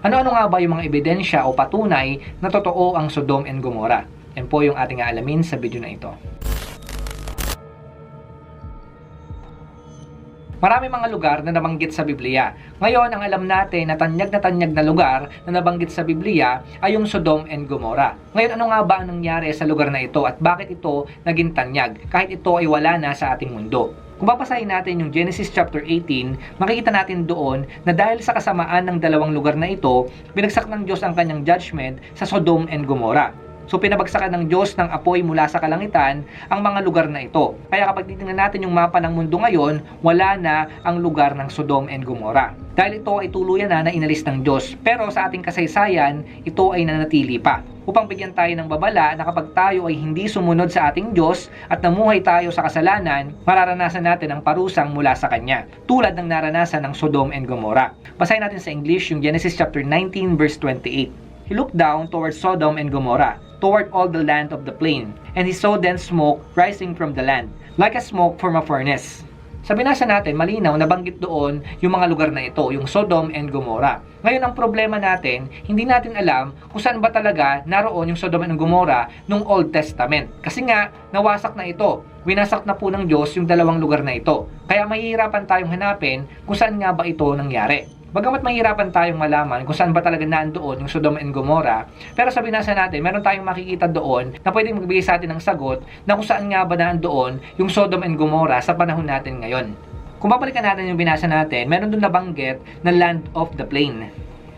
Ano-ano nga ba yung mga ebidensya o patunay na totoo ang Sodom and Gomorrah? Yan po yung ating aalamin sa video na ito. Marami mga lugar na nabanggit sa Biblia. Ngayon, ang alam natin na tanyag na tanyag na lugar na nabanggit sa Biblia ay yung Sodom and Gomorrah. Ngayon, ano nga ba ang nangyari sa lugar na ito at bakit ito naging tanyag kahit ito ay wala na sa ating mundo? Kung babasahin natin yung Genesis chapter 18, makikita natin doon na dahil sa kasamaan ng dalawang lugar na ito, binagsak ng Diyos ang kanyang judgment sa Sodom and Gomorrah. So pinabagsakan ng Diyos ng apoy mula sa kalangitan ang mga lugar na ito. Kaya kapag titingnan natin yung mapa ng mundo ngayon, wala na ang lugar ng Sodom and Gomorrah. Dahil ito ay tuluyan na na inalis ng Diyos. Pero sa ating kasaysayan, ito ay nanatili pa. Upang bigyan tayo ng babala na kapag tayo ay hindi sumunod sa ating Diyos at namuhay tayo sa kasalanan, mararanasan natin ang parusang mula sa Kanya. Tulad ng naranasan ng Sodom and Gomorrah. Basahin natin sa English yung Genesis chapter 19 verse 28. He looked down toward Sodom and Gomorrah, toward all the land of the plain, and he saw then smoke rising from the land, like a smoke from a furnace. Sa binasa natin, malinaw nabanggit doon yung mga lugar na ito, yung Sodom and Gomorrah. Ngayon, ang problema natin, hindi natin alam kung saan ba talaga naroon yung Sodom and Gomorrah nung Old Testament. Kasi nga, nawasak na ito. Winasak na po ng Diyos yung dalawang lugar na ito. Kaya mahihirapan tayong hanapin kung saan nga ba ito nangyari. Bagamat mahirapan tayong malaman kung saan ba talaga nandoon yung Sodom and Gomorrah, pero sa binasa natin, meron tayong makikita doon na pwedeng magbigay sa atin ng sagot na kung saan nga ba nandoon yung Sodom and Gomorrah sa panahon natin ngayon. Kung babalikan natin yung binasa natin, meron doon nabanggit na land of the plain.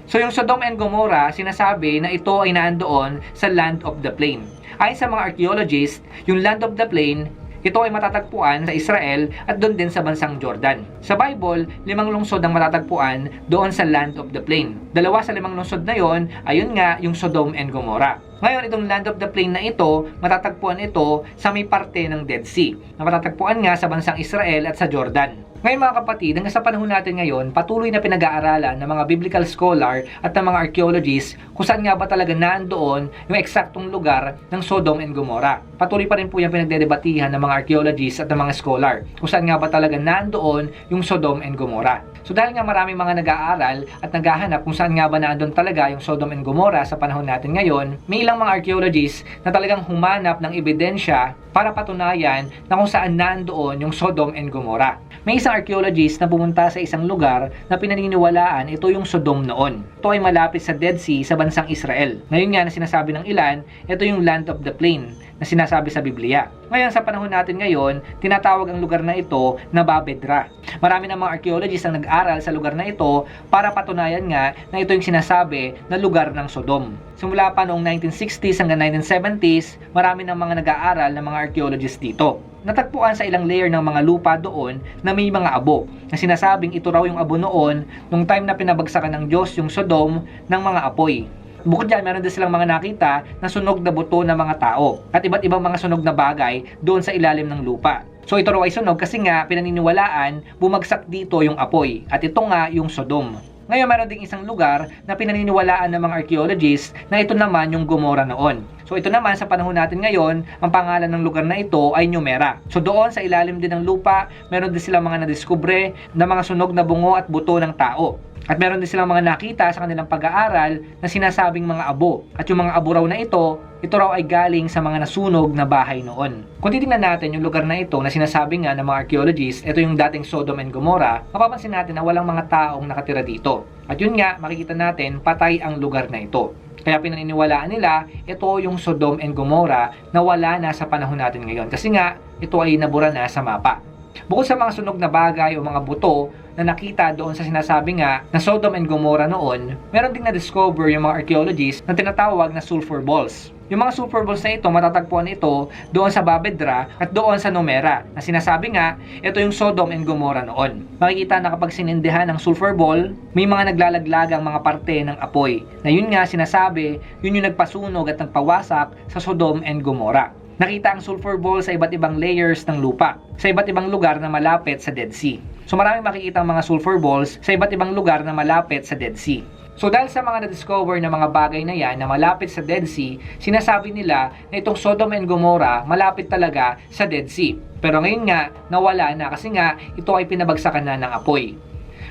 So yung Sodom and Gomorrah, sinasabi na ito ay nandoon sa land of the plain. Ayon sa mga archaeologists, yung land of the plain ito ay matatagpuan sa Israel at doon din sa bansang Jordan. Sa Bible, limang lungsod ang matatagpuan doon sa land of the plain. Dalawa sa limang lungsod na yon, ayun nga yung Sodom and Gomorrah. Ngayon, itong land of the plain na ito, matatagpuan ito sa may parte ng Dead Sea, na matatagpuan nga sa bansang Israel at sa Jordan. Ngayon mga kapatid, hanggang sa panahon natin ngayon, patuloy na pinag-aaralan ng mga biblical scholar at ng mga archaeologists kung saan nga ba talaga nandoon yung eksaktong lugar ng Sodom and Gomorrah. Patuloy pa rin po yung pinagdedebatihan ng mga archaeologists at ng mga scholar kung saan nga ba talaga nandoon yung Sodom and Gomorrah. So dahil nga maraming mga nag-aaral at naghahanap kung saan nga ba nandoon talaga yung Sodom and Gomorrah sa panahon natin ngayon, may ilang mga archaeologists na talagang humanap ng ebidensya para patunayan na kung saan nandoon yung Sodom and Gomorrah. May isang archaeologist na pumunta sa isang lugar na pinaniniwalaan ito yung Sodom noon. Ito ay malapit sa Dead Sea sa bansang Israel. Ngayon nga na sinasabi ng ilan, ito yung land of the plain na sinasabi sa Biblia. Ngayon sa panahon natin ngayon, tinatawag ang lugar na ito na Babedra. Marami ng mga archaeologists ang nag-aral sa lugar na ito para patunayan nga na ito yung sinasabi na lugar ng Sodom. Simula pa noong 1960s hanggang 1970s, marami ng mga nag-aaral ng mga archaeologists dito natagpuan sa ilang layer ng mga lupa doon na may mga abo na sinasabing ito raw yung abo noon nung time na pinabagsakan ng Diyos yung Sodom ng mga apoy. Bukod dyan, meron din silang mga nakita na sunog na buto ng mga tao at iba't ibang mga sunog na bagay doon sa ilalim ng lupa. So ito raw ay sunog kasi nga pinaniniwalaan bumagsak dito yung apoy at ito nga yung Sodom. Ngayon meron ding isang lugar na pinaniniwalaan ng mga archaeologists na ito naman yung Gomorrah noon. So ito naman sa panahon natin ngayon, ang pangalan ng lugar na ito ay Numera. So doon sa ilalim din ng lupa, meron din silang mga nadiskubre na mga sunog na bungo at buto ng tao. At meron din silang mga nakita sa kanilang pag-aaral na sinasabing mga abo. At yung mga abo raw na ito, ito raw ay galing sa mga nasunog na bahay noon. Kung titingnan natin yung lugar na ito na sinasabi nga ng mga archaeologists, ito yung dating Sodom and Gomorrah, mapapansin natin na walang mga taong nakatira dito. At yun nga, makikita natin, patay ang lugar na ito. Kaya pinaniniwalaan nila, ito yung Sodom and Gomorrah na wala na sa panahon natin ngayon. Kasi nga, ito ay nabura na sa mapa. Bukod sa mga sunog na bagay o mga buto na nakita doon sa sinasabi nga na Sodom and Gomorrah noon, meron ding na-discover yung mga archaeologists na tinatawag na sulfur balls. Yung mga sulfur balls na ito, matatagpuan ito doon sa Babedra at doon sa Numera na sinasabi nga, ito yung Sodom and Gomorrah noon. Makikita na kapag sinindihan ng sulfur ball, may mga naglalaglagang mga parte ng apoy na yun nga sinasabi, yun yung nagpasunog at nagpawasak sa Sodom and Gomorrah. Nakita ang sulfur ball sa iba't ibang layers ng lupa, sa iba't ibang lugar na malapit sa Dead Sea. So maraming makikita ang mga sulfur balls sa iba't ibang lugar na malapit sa Dead Sea. So dahil sa mga na-discover na mga bagay na yan na malapit sa Dead Sea, sinasabi nila na itong Sodom and Gomorrah malapit talaga sa Dead Sea. Pero ngayon nga, nawala na kasi nga ito ay pinabagsakan na ng apoy.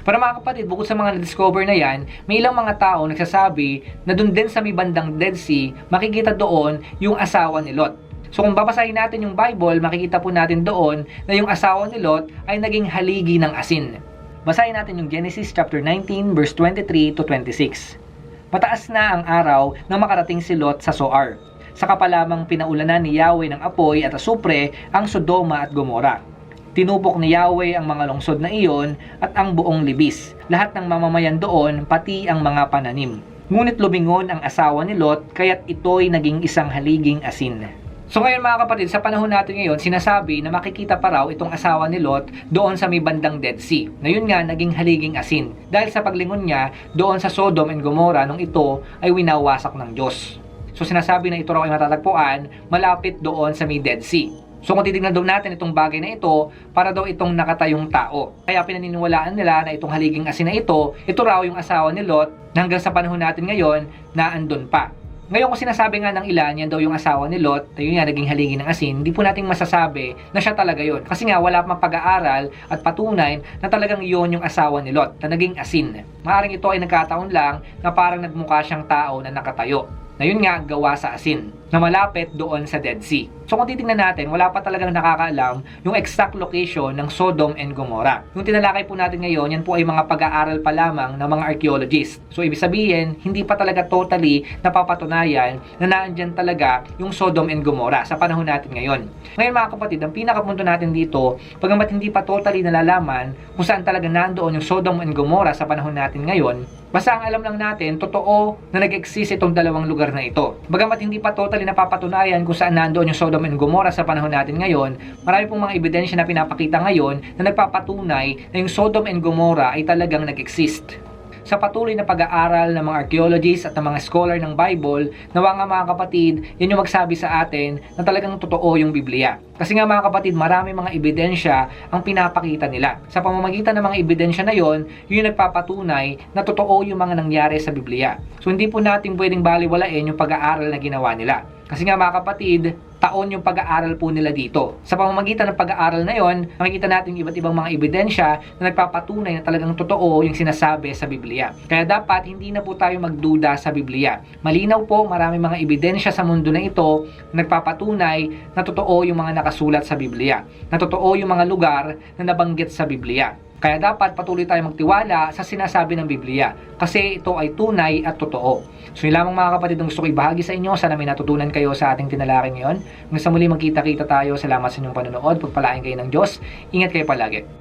Para mga kapatid, bukod sa mga na-discover na yan, may ilang mga tao nagsasabi na dun din sa may bandang Dead Sea, makikita doon yung asawa ni Lot. So kung babasahin natin yung Bible, makikita po natin doon na yung asawa ni Lot ay naging haligi ng asin. Basahin natin yung Genesis chapter 19 verse 23 to 26. Mataas na ang araw nang makarating si Lot sa Soar. Saka pa lamang pinaulanan ni Yahweh ng apoy at asupre ang Sodoma at Gomora. Tinupok ni Yahweh ang mga lungsod na iyon at ang buong libis, lahat ng mamamayan doon pati ang mga pananim. Ngunit lumingon ang asawa ni Lot kaya't ito'y naging isang haliging asin. So ngayon mga kapatid, sa panahon natin ngayon, sinasabi na makikita pa raw itong asawa ni Lot doon sa may bandang Dead Sea. Na yun nga, naging haliging asin. Dahil sa paglingon niya doon sa Sodom and Gomorrah nung ito ay winawasak ng Diyos. So sinasabi na ito raw ay matatagpuan malapit doon sa may Dead Sea. So kung titignan daw natin itong bagay na ito, para daw itong nakatayong tao. Kaya pinaniniwalaan nila na itong haliging asin na ito, ito raw yung asawa ni Lot na hanggang sa panahon natin ngayon na andun pa. Ngayon kung sinasabi nga ng ilan, yan daw yung asawa ni Lot, yun nga naging haligi ng asin, hindi po nating masasabi na siya talaga yon. Kasi nga wala pang pag-aaral at patunay na talagang yon yung asawa ni Lot, na naging asin. Maaring ito ay nagkataon lang na parang nagmukha siyang tao na nakatayo na yun nga gawa sa asin na malapit doon sa Dead Sea. So kung titingnan natin, wala pa talagang nakakaalam yung exact location ng Sodom and Gomorrah. Yung tinalakay po natin ngayon, yan po ay mga pag-aaral pa lamang ng mga archaeologists. So ibig sabihin, hindi pa talaga totally napapatunayan na naandyan talaga yung Sodom and Gomorrah sa panahon natin ngayon. Ngayon mga kapatid, ang pinakapunto natin dito, pagamat hindi pa totally nalalaman kung saan talaga nandoon yung Sodom and Gomorrah sa panahon natin ngayon, basta ang alam lang natin, totoo na nag-exist itong dalawang lugar na ito. Bagamat hindi pa totally napapatunayan kung saan nandoon yung Sodom and Gomorrah sa panahon natin ngayon, marami pong mga ebidensya na pinapakita ngayon na nagpapatunay na yung Sodom and Gomorrah ay talagang nag-exist sa patuloy na pag-aaral ng mga archaeologists at ng mga scholar ng Bible, nawa nga mga kapatid, yan yung magsabi sa atin na talagang totoo yung Biblia. Kasi nga mga kapatid, marami mga ebidensya ang pinapakita nila. Sa pamamagitan ng mga ebidensya na yon, yun yung nagpapatunay na totoo yung mga nangyari sa Biblia. So hindi po natin pwedeng baliwalain yung pag-aaral na ginawa nila. Kasi nga mga kapatid, taon yung pag-aaral po nila dito. Sa pamamagitan ng pag-aaral na yon, makikita natin yung iba't ibang mga ebidensya na nagpapatunay na talagang totoo yung sinasabi sa Biblia. Kaya dapat hindi na po tayo magduda sa Biblia. Malinaw po, marami mga ebidensya sa mundo na ito na nagpapatunay na totoo yung mga nakasulat sa Biblia. Na totoo yung mga lugar na nabanggit sa Biblia. Kaya dapat patuloy tayo magtiwala sa sinasabi ng Biblia kasi ito ay tunay at totoo. So yun lamang mga kapatid ang gusto ko ibahagi sa inyo. Sana may natutunan kayo sa ating tinalaki ngayon. Hanggang sa muli magkita-kita tayo. Salamat sa inyong panonood. Pagpalain kayo ng Diyos. Ingat kayo palagi.